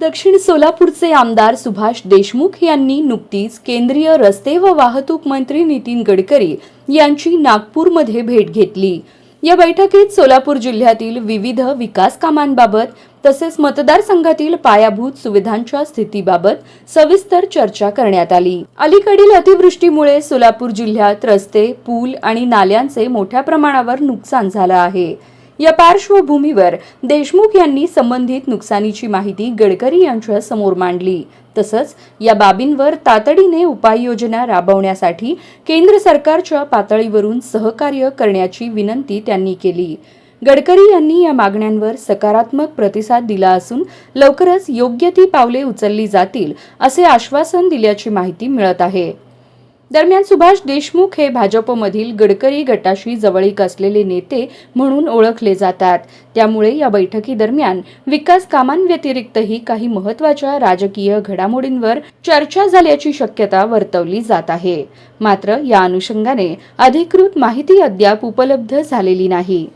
दक्षिण सोलापूरचे आमदार सुभाष देशमुख यांनी नुकतीच केंद्रीय रस्ते व वाहतूक मंत्री नितीन गडकरी यांची नागपूरमध्ये भेट घेतली. या बैठकीत सोलापूर जिल्ह्यातील विविध विकास कामांबाबत तसेच मतदारसंघातील पायाभूत सुविधांच्या स्थितीबाबत सविस्तर चर्चा करण्यात आली. अलीकडील अतिवृष्टीमुळे सोलापूर जिल्ह्यात रस्ते पूल आणि नाल्यांचे मोठ्या प्रमाणावर नुकसान झालं आहे. या पार्श्वभूमीवर देशमुख यांनी संबंधित नुकसानीची माहिती गडकरी यांच्या समोर मांडली. तसंच या बाबींवर तातडीने उपाययोजना राबवण्यासाठी केंद्र सरकारच्या पातळीवरून सहकार्य करण्याची विनंती त्यांनी केली. गडकरी यांनी या मागण्यांवर सकारात्मक प्रतिसाद दिला असून लवकरच योग्य ती पावले उचलली जातील असे आश्वासन दिल्याची माहिती मिळत आहे. दरम्यान सुभाष देशमुख हे भाजपमधील गडकरी गटाशी जवळीक असलेले नेते म्हणून ओळखले जातात. त्यामुळे या बैठकीदरम्यान विकास कामांव्यतिरिक्तही काही महत्त्वाच्या राजकीय घडामोडींवर चर्चा झाल्याची शक्यता वर्तवली जात आहे. मात्र या अनुषंगाने अधिकृत माहिती अद्याप उपलब्ध झालेली नाही.